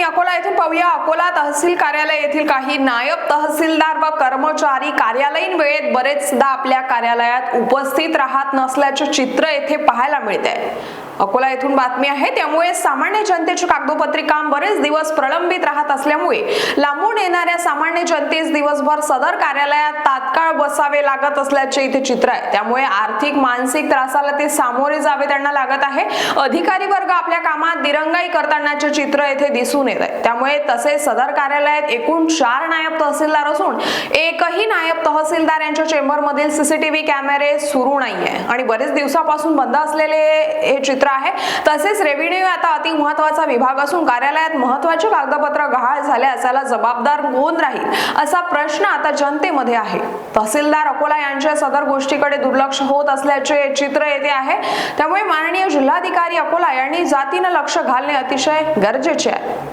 मी अकोला येथून पाहूया. अकोला तहसील कार्यालय येथील काही नायब तहसीलदार व कर्मचारी कार्यालयीन वेळेत बरेचदा आपल्या कार्यालयात उपस्थित राहत नसल्याचे चित्र येथे पाहायला मिळते. अकोला येथून बातमी आहे त्यामुळे सामान्य जनतेची कागदोपत्री काम बरेच दिवस प्रलंबित राहत असल्यामुळे लांबून येणाऱ्या सामान्य जनतेस दिवसभर सदर कार्यालयात तात्काळ बसावे लागत असल्याचे इथे चित्र आहे. त्यामुळे आर्थिक मानसिक त्रासाला ते सामोरे जावे त्यांना लागत आहे. अधिकारी वर्ग आपल्या कामात दिरंगाई करतानाचे चित्र येथे दिसून येत आहे. त्यामुळे तसेच सदर कार्यालयात एकूण चार नायब तहसीलदार असून एकही नायब तहसीलदार यांच्या चेंबरमधील सीसीटीव्ही कॅमेरे सुरू नाहीये. आणि बरेच दिवसापासून बंद असलेले हे चित्र आहे. तसेच रेव्हेन्यू आता अति महत्त्वाचा विभाग असून कार्यालयात महत्त्वाचे कागदपत्र गहाळ झाले असायला जबाबदार कोण राहील असा प्रश्न आता जनतेमध्ये आहे. तहसीलदार अकोला यांच्या सदर गोष्टीकडे दुर्लक्ष होत असल्याचे चित्र येते आहे. त्यामुळे माननीय जिल्हाधिकारी अकोला यांनी जातीनं लक्ष घालणे अतिशय गरजेचे आहे.